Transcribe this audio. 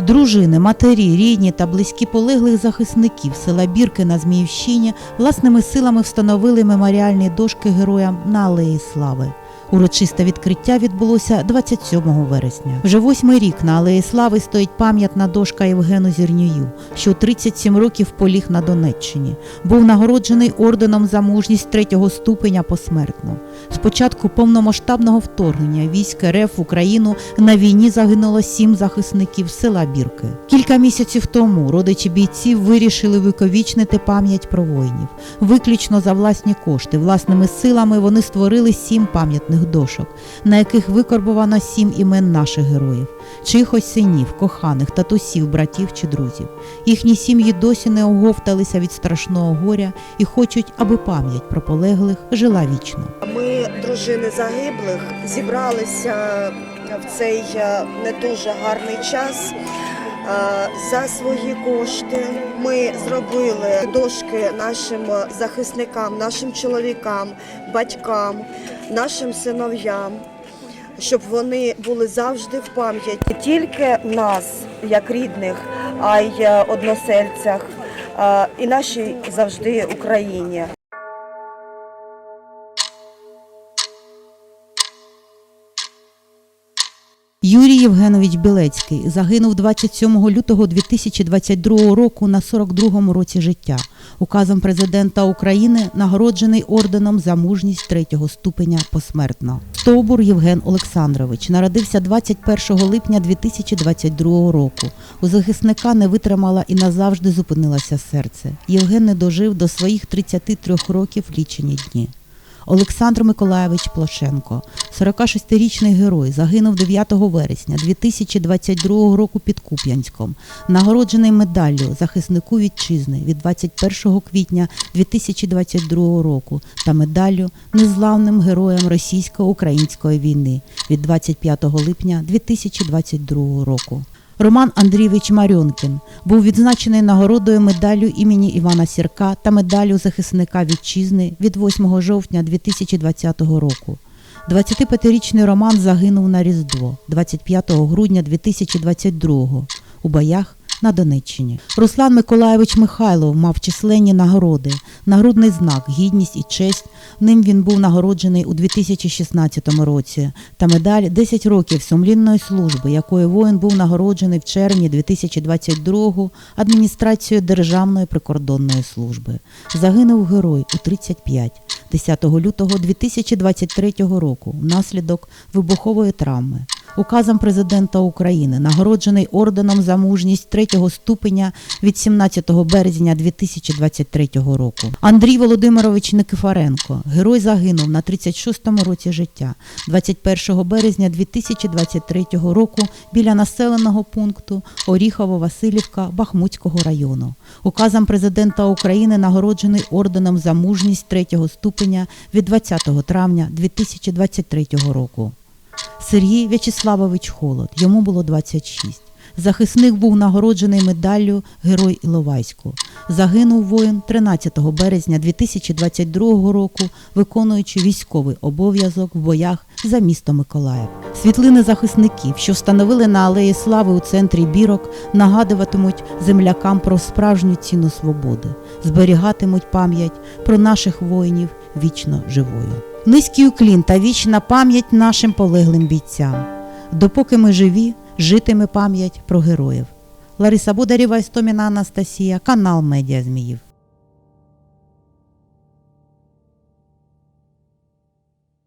Дружини, матері, рідні та близькі полеглих захисників села Бірки на Зміївщині власними силами встановили меморіальні дошки героям на Алеї Слави. Урочисте відкриття відбулося 27 вересня. Вже восьмий рік на Алеї Слави стоїть пам'ятна дошка Євгену Зірнюю, що 37 років поліг на Донеччині. Був нагороджений орденом за мужність третього ступеня посмертно. З початку повномасштабного вторгнення військ РФ в Україну на війні загинуло сім захисників села Бірки. Кілька місяців тому родичі бійців вирішили виковічнити пам'ять про воїнів. Виключно за власні кошти, власними силами вони створили сім пам'ятних дошок, на яких викорбовано сім імен наших героїв, чихось синів, коханих, татусів, братів чи друзів. Їхні сім'ї досі не оговталися від страшного горя і хочуть, аби пам'ять про полеглих жила вічно. Ми, дружини загиблих, зібралися в цей е, не дуже гарний час. Е, За свої кошти ми зробили дошки нашим захисникам, нашим чоловікам, батькам, нашим синов'ям, щоб вони були завжди в пам'яті не тільки нас, як рідних, а й е, односельцях, е, і нашій завжди Україні. Юрій Євгенович Білецький загинув 27 лютого 2022 року на 42-му році життя. Указом президента України нагороджений орденом за мужність третього ступеня посмертно. Стовбур Євген Олександрович народився 21 липня 2022 року. У захисника не витримала і назавжди зупинилося серце. Євген не дожив до своїх 33 років лічені дні. Олександр Миколаєвич Плошенко, 46-річний герой, загинув 9 вересня 2022 року під Куп'янськом, нагороджений медаллю захиснику вітчизни від 21 квітня 2022 року та медаллю незламним героям російсько-української війни від 25 липня 2022 року. Роман Андрійович Марьонкін був відзначений нагородою медаллю імені Івана Сірка та медаллю захисника вітчизни від 8 жовтня 2020 року. 25-річний Роман загинув на Різдво 25 грудня 2022 у боях на Донеччині. Руслан Миколаєвич Михайлов мав численні нагороди, нагрудний знак, гідність і честь. Ним він був нагороджений у 2016 році та медаль 10 років сумлінної служби, якою воїн був нагороджений в червні 2022 адміністрацією Державної прикордонної служби. Загинув герой у 35 10 лютого 2023 року внаслідок вибухової травми. Указом президента України нагороджений орденом за мужність третього ступеня від 17 березня 2023 року. Андрій Володимирович Никифоренко, герой загинув на 36-му році життя 21 березня 2023 року біля населеного пункту Оріхово-Василівка Бахмутського району. Указом президента України нагороджений орденом за мужність третього ступеня від 20 травня 2023 року. Сергій В'ячеславович Холод, йому було 26. Захисник був нагороджений медаллю Герой Іловайську. Загинув воїн 13 березня 2022 року, виконуючи військовий обов'язок в боях за місто Миколаїв. Світлини захисників, що встановили на Алеї Слави у центрі бірок, нагадуватимуть землякам про справжню ціну свободи, зберігатимуть пам'ять про наших воїнів вічно живою. Низький уклін та вічна пам'ять нашим полеглим бійцям. Допоки ми живі, житиме пам'ять про героїв. Лариса Бударєва, Істоміна Анастасія, канал Медіа Зміїв.